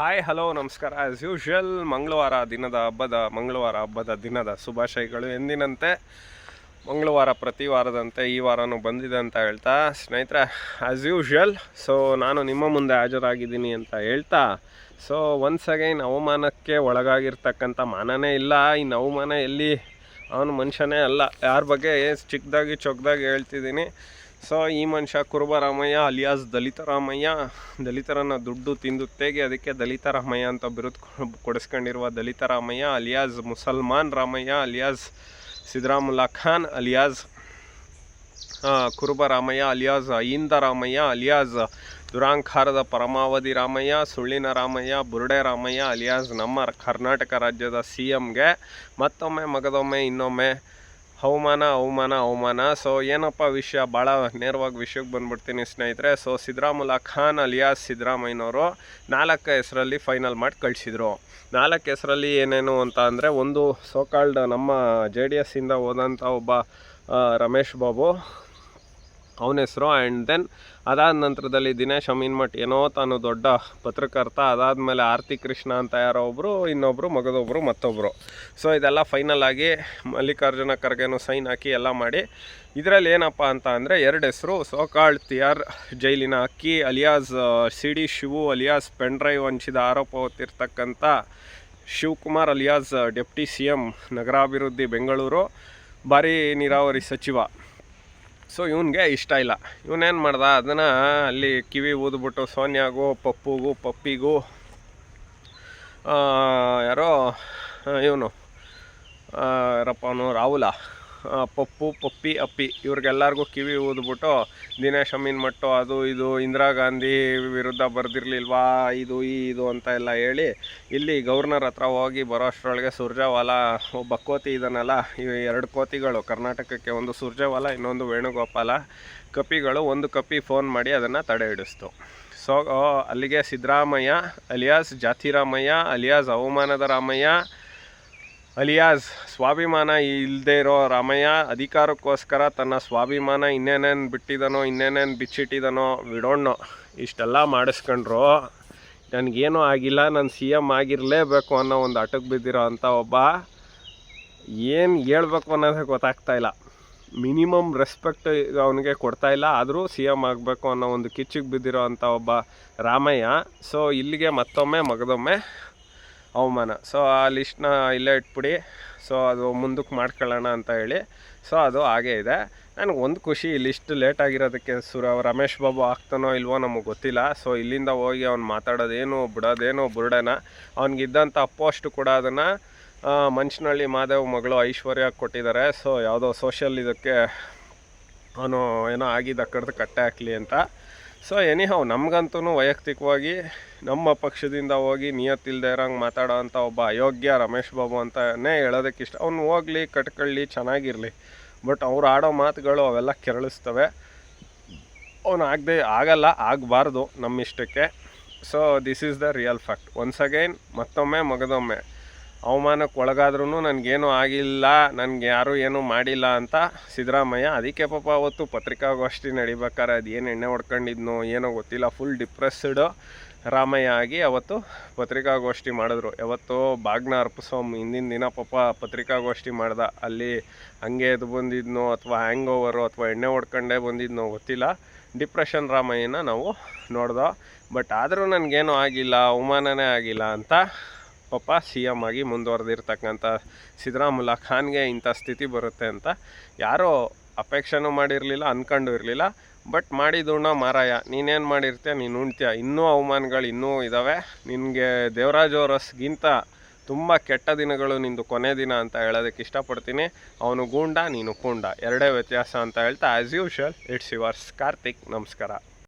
Hi hello ನಮಸ್ಕಾರ. As usual ಮಂಗಳವಾರ ದಿನದ ಹಬ್ಬದ, ಮಂಗಳವಾರ ಹಬ್ಬದ ದಿನದ ಶುಭಾಶಯಗಳು. ಎಂದಿನಂತೆ, ಮಂಗಳವಾರ ಪ್ರತಿ ವಾರದಂತೆ ಈ ವಾರನೂ ಬಂದಿದೆ ಅಂತ ಹೇಳ್ತಾ, ಸ್ನೇಹಿತರೆ ಆ್ಯಸ್ ಯೂಶ್ವಲ್ ಸೊ ನಾನು ನಿಮ್ಮ ಮುಂದೆ ಹಾಜರಾಗಿದ್ದೀನಿ ಅಂತ ಹೇಳ್ತಾ ಸೊ ಒನ್ಸ್ ಅಗೈನ್ ಅವಮಾನಕ್ಕೆ ಒಳಗಾಗಿರ್ತಕ್ಕಂಥ ಮಾನನೇ ಇಲ್ಲ. ಇನ್ನು ಅವಮಾನ ಎಲ್ಲಿ? ಅವನು ಮನುಷ್ಯನೇ ಅಲ್ಲ. ಯಾರ ಬಗ್ಗೆ ಚಿಕ್ಕದಾಗಿ ಚೊಕ್ಕದಾಗಿ ಹೇಳ್ತಿದ್ದೀನಿ. ಸೊ ಈ ಮನುಷ್ಯ ಕುರುಬ ರಾಮಯ್ಯ ಅಲಿಯಾಸ್ ದಲಿತ ರಾಮಯ್ಯ ದಲಿತರನ್ನ ದುಡ್ಡು ತಿಂದು ತೆಗೆ ಅದಕ್ಕೆ ದಲಿತ ರಾಮಯ್ಯ ಅಂತ ಬಿರುದು ಕೊಡಿಸ್ಕೊಂಡಿರುವ ದಲಿತ ರಾಮಯ್ಯ ಅಲಿಯಾಸ್ ಮುಸಲ್ಮಾನ್ Ramaiah, alias Siddaramulla Khan, alias Kuruba Ramaiah alias Ahinda Ramaiah, alias ದುರಾಂಕಾರದ ಪರಮಾವಧಿ ರಾಮಯ್ಯ, ಸುಳ್ಳಿನ ರಾಮಯ್ಯ, ಬುರುಡೆ ರಾಮಯ್ಯ, ಅಲಿಯಾಸ್ ನಮ್ಮ ಕರ್ನಾಟಕ ರಾಜ್ಯದ ಸಿ ಎಮ್ಗೆ ಮತ್ತೊಮ್ಮೆ, ಮಗದೊಮ್ಮೆ, ಇನ್ನೊಮ್ಮೆ ಅವಮಾನ ಅವಮಾನ ಅವಮಾನ ಸೊ ಏನಪ್ಪ ವಿಷಯ? ಭಾಳ ನೇರವಾಗಿ ವಿಷಯಕ್ಕೆ ಬಂದ್ಬಿಡ್ತೀನಿ ಸ್ನೇಹಿತರೆ. ಸೊ ಸಿದ್ದರಾಮುಲ್ಲಾ ಖಾನ್ ಅಲಿಯಾಸ್ ಸಿದ್ದರಾಮಯ್ಯನವರು ನಾಲ್ಕು ಹೆಸರಲ್ಲಿ ಫೈನಲ್ ಮಾಡಿ ಕಳಿಸಿದರು. ನಾಲ್ಕು ಹೆಸರಲ್ಲಿ ಏನೇನು ಅಂತ ಅಂದರೆ, ಒಂದು ಸೋಕಾಲ್ಡ್ ನಮ್ಮ ಜೆ ಡಿ ಎಸ್ಸಿಂದ ಹೋದಂಥ ಒಬ್ಬ ರಮೇಶ್ ಬಾಬು ಅವನ ಹೆಸರು ಆ್ಯಂಡ್ ದೆನ್ ಅದಾದ ನಂತರದಲ್ಲಿ ದಿನೇಶ್ ಅಮೀನ್ಮಠ್ ಏನೋ ತಾನು ದೊಡ್ಡ ಪತ್ರಕರ್ತ, ಅದಾದಮೇಲೆ ಆರ್ತಿ ಕೃಷ್ಣ ಅಂತ ಯಾರೋ ಒಬ್ಬರು ಇನ್ನೊಬ್ಬರು ಮಗದೊಬ್ಬರು ಮತ್ತೊಬ್ಬರು ಸೊ ಇದೆಲ್ಲ ಫೈನಲ್ ಆಗಿ ಮಲ್ಲಿಕಾರ್ಜುನ ಖರ್ಗೆನೂ ಸೈನ್ ಹಾಕಿ ಎಲ್ಲ ಮಾಡಿ, ಇದರಲ್ಲಿ ಏನಪ್ಪ ಅಂತ ಅಂದರೆ ಎರಡು ಹೆಸರು, ಸೋಕಾಳ್ ತಿಯಾರ್ ಜೈಲಿನ ಅಕ್ಕಿ, alias C D Shivu, alias pen drive ಹಂಚಿದ ಆರೋಪ ಹೊತ್ತಿರ್ತಕ್ಕಂಥ Shivakumar, alias deputy C M, ನಗರಾಭಿವೃದ್ಧಿ ಬೆಂಗಳೂರು, ಭಾರಿ ನೀರಾವರಿ ಸಚಿವ. ಸೊ ಇವನಿಗೆ ಇಷ್ಟ ಇಲ್ಲ. ಇವನೇನು ಮಾಡ್ದ? ಅದನ್ನು ಅಲ್ಲಿ ಕಿವಿ ಊದ್ಬಿಟ್ಟು ಸೋನಿಯಾಗೂ, ಪಪ್ಪುಗೂ, ಪಪ್ಪಿಗೂ ಯಾರೋ ಇವನು ಯಾರಪ್ಪ ಅವನು ರಾಹುಲ. ಪಪ್ಪು, ಪಪ್ಪಿ, ಅಪ್ಪಿ, ಇವ್ರಿಗೆಲ್ಲರಿಗೂ ಕಿವಿ ಊದ್ಬಿಟ್ಟು ದಿನೇಶ್ ಅಮೀನ್ ಮಟ್ಟು ಅದು ಇದು ಇಂದಿರಾ ಗಾಂಧಿ ವಿರುದ್ಧ ಬರೆದಿರ್ಲಿಲ್ವಾ, ಇದು, ಈ, ಇದು ಅಂತ ಎಲ್ಲ ಹೇಳಿ ಇಲ್ಲಿ ಗವರ್ನರ್ ಹತ್ರ ಹೋಗಿ ಬರೋ ಅಷ್ಟರೊಳಗೆ ಸುರ್ಜೇವಾಲ ಒಬ್ಬ ಕೋತಿ ಇದನ್ನಲ್ಲ ಇವು ಎರಡು ಕೋತಿಗಳು, ಕರ್ನಾಟಕಕ್ಕೆ ಒಂದು ಸುರ್ಜಾವಾಲ, ಇನ್ನೊಂದು ವೇಣುಗೋಪಾಲ. ಕಪಿಗಳು ಒಂದು ಕಪಿ ಫೋನ್ ಮಾಡಿ ಅದನ್ನು ತಡೆ ಹಿಡಿಸ್ತು. ಸೊ, ಅಲ್ಲಿಗೆ ಸಿದ್ದರಾಮಯ್ಯ, ಅಲಿಯಾಸ್ ಜಾತಿರಾಮಯ್ಯ, ಅಲಿಯಾಸ್ ಅವಮಾನದ ರಾಮಯ್ಯ ಅಲಿಯಾಸ್, ಸ್ವಾಭಿಮಾನ ಇಲ್ಲದೆ ಇರೋ ರಾಮಯ್ಯ ಅಧಿಕಾರಕ್ಕೋಸ್ಕರ ತನ್ನ ಸ್ವಾಭಿಮಾನ ಇನ್ನೇನೇನು ಬಿಟ್ಟಿದ್ದಾನೋ ಇನ್ನೇನೇನು ಬಿಚ್ಚಿಟ್ಟಿದನೋ ವಿಡೋಣ್ಣು. ಇಷ್ಟೆಲ್ಲ ಮಾಡಿಸ್ಕೊಂಡ್ರು. ನನಗೇನೂ ಆಗಿಲ್ಲ, ನಾನು ಸಿ ಎಂ ಆಗಿರಲೇಬೇಕು ಅನ್ನೋ ಒಂದು ಅಟಕ್ ಬಿದ್ದಿರೋ ಅಂಥ ಒಬ್ಬ ಏನು ಹೇಳ್ಬೇಕು ಅನ್ನೋದೇ ಗೊತ್ತಾಗ್ತಾ ಇಲ್ಲ. ಮಿನಿಮಮ್ ರೆಸ್ಪೆಕ್ಟ್ ಅವನಿಗೆ ಕೊಡ್ತಾ ಇಲ್ಲ, ಆದರೂ ಸಿ ಎಂ ಆಗಬೇಕು ಅನ್ನೋ ಒಂದು ಕಿಚ್ಚಿಗೆ ಬಿದ್ದಿರೋ ಅಂಥ ಒಬ್ಬ ರಾಮಯ್ಯ. ಸೊ ಇಲ್ಲಿಗೆ ಮತ್ತೊಮ್ಮೆ, ಮಗದೊಮ್ಮೆ ಅವಮಾನ. ಸೊ ಆ ಲಿಸ್ಟ್ನ ಇಲ್ಲೇ ಇಟ್ಬಿಡಿ. ಸೊ ಅದು ಮುಂದಕ್ಕೆ ಮಾಡ್ಕೊಳ್ಳೋಣ ಅಂತ ಹೇಳಿ. ಸೊ ಅದು ಹಾಗೇ ಇದೆ. ನನಗೆ ಒಂದು ಖುಷಿ ಲಿಸ್ಟ್ ಲೇಟ್ ಆಗಿರೋದಕ್ಕೆ ಸುರ ರಮೇಶ್ ಬಾಬು ಆಗ್ತಾನೋ ಇಲ್ವೋ ನಮಗೆ ಗೊತ್ತಿಲ್ಲ. ಸೊ ಇಲ್ಲಿಂದ ಹೋಗಿ ಅವ್ನು ಮಾತಾಡೋದೇನು, ಬಿಡೋದೇನು ಬುರುಡನ. ಅವ್ನಿಗಿದ್ದಂಥ ಪೋಸ್ಟ್ ಕೂಡ ಅದನ್ನು ಮಂಚನಹಳ್ಳಿ ಮಾದೇವ್ ಮಗಳು ಐಶ್ವರ್ಯ ಕೊಟ್ಟಿದ್ದಾರೆ. ಸೊ ಯಾವುದೋ ಸೋಷಿಯಲ್ ಇದಕ್ಕೆ ಅವನು ಏನೋ ಆಗಿದ್ದ ಕಡ್ದು ಕಟ್ಟೆ ಹಾಕಲಿ ಅಂತ. ಸೊ ಎನಿಹೌ ನಮಗಂತೂ ವೈಯಕ್ತಿಕವಾಗಿ ನಮ್ಮ ಪಕ್ಷದಿಂದ ಹೋಗಿ ನಿಯತ್ತಿಲ್ಲದೆ ಇರೋಂಗೆ ಮಾತಾಡೋ ಅಂಥ ಒಬ್ಬ ಅಯೋಗ್ಯ ರಮೇಶ್ ಬಾಬು ಅಂತಲೇ ಹೇಳೋದಕ್ಕೆ ಇಷ್ಟ. ಅವ್ನು ಹೋಗಲಿ, ಕಟ್ಕೊಳ್ಳಿ, ಚೆನ್ನಾಗಿರಲಿ. ಬಟ್ ಅವ್ರು ಆಡೋ ಮಾತುಗಳು ಅವೆಲ್ಲ ಕೆರಳಿಸ್ತವೆ. ಅವನು ಆಗದೆ ಆಗಲ್ಲ, ಆಗಬಾರ್ದು ನಮ್ಮ ಇಷ್ಟಕ್ಕೆ so this is the real fact once again ಮತ್ತೊಮ್ಮೆ, ಮಗದೊಮ್ಮೆ. ಅವಮಾನಕ್ಕೆ ಒಳಗಾದ್ರೂ ನನಗೇನು ಆಗಿಲ್ಲ, ನನಗೆ ಯಾರೂ ಏನೂ ಮಾಡಿಲ್ಲ ಅಂತ ಸಿದ್ದರಾಮಯ್ಯ ಅದಕ್ಕೆ ಪಾಪ ಅವತ್ತು ಪತ್ರಿಕಾಗೋಷ್ಠಿ ನಡಿಬೇಕಾರೆ ಅದು ಏನು ಎಣ್ಣೆ ಹೊಡ್ಕೊಂಡಿದ್ನೋ ಏನೋ ಗೊತ್ತಿಲ್ಲ ಫುಲ್ ಡಿಪ್ರೆಸ್ಡ್ ರಾಮಯ್ಯ ಆಗಿ ಅವತ್ತು ಪತ್ರಿಕಾಗೋಷ್ಠಿ ಮಾಡಿದ್ರು. ಯಾವತ್ತೋ ಬಾಗ್ನ ಅರ್ಪಿಸೋಮ್ ಹಿಂದಿನ ದಿನ ಪಾಪ ಪತ್ರಿಕಾಗೋಷ್ಠಿ ಮಾಡ್ದ, ಅಲ್ಲಿ ಹಂಗೆ ಎದ್ದು ಬಂದಿದ್ನೋ ಅಥವಾ ಹ್ಯಾಂಗ್ ಓವರು ಅಥವಾ ಎಣ್ಣೆ ಹೊಡ್ಕೊಂಡೇ ಬಂದಿದ್ನೋ ಗೊತ್ತಿಲ್ಲ. ಡಿಪ್ರೆಷನ್ ರಾಮಯ್ಯನ ನಾವು ನೋಡ್ದೋ ಬಟ್ ಆದರೂ ನನಗೇನೂ ಆಗಿಲ್ಲ, ಅವಮಾನನೇ ಆಗಿಲ್ಲ ಅಂತ ಪಾಪ ಸಿ ಎಂ ಆಗಿ ಮುಂದುವರೆದಿರ್ತಕ್ಕಂಥ ಸಿದ್ದರಾಮುಲ್ಲಾ ಖಾನ್ಗೆ ಇಂಥ ಸ್ಥಿತಿ ಬರುತ್ತೆ ಅಂತ ಯಾರೋ ಅಪೇಕ್ಷೆನೂ ಮಾಡಿರಲಿಲ್ಲ ಅಂದ್ಕೊಂಡು ಇರಲಿಲ್ಲ. ಬಟ್ ಮಾಡಿದುಣ್ಣ ಮಾರಾಯ, ನೀನೇನು ಮಾಡಿರ್ತೀಯ, ನೀನು ಉಣ್ತೀಯ? ಇನ್ನೂ ಅವಮಾನಗಳು ಇನ್ನೂ ಇದ್ದಾವೆ ನಿನಗೆ ದೇವರಾಜ್ ಅವರಸ್ಗಿಂತ ತುಂಬ ಕೆಟ್ಟ ದಿನಗಳು ನಿಂದು ಕೊನೆ ದಿನ ಅಂತ ಹೇಳೋದಕ್ಕೆ ಇಷ್ಟಪಡ್ತೀನಿ. ಅವನು ಗೂಂಡ, ನೀನು ಪುಂಡ ಎರಡೇ ವ್ಯತ್ಯಾಸ ಅಂತ ಹೇಳ್ತಾ as usual it's yours Karthik. ನಮಸ್ಕಾರ.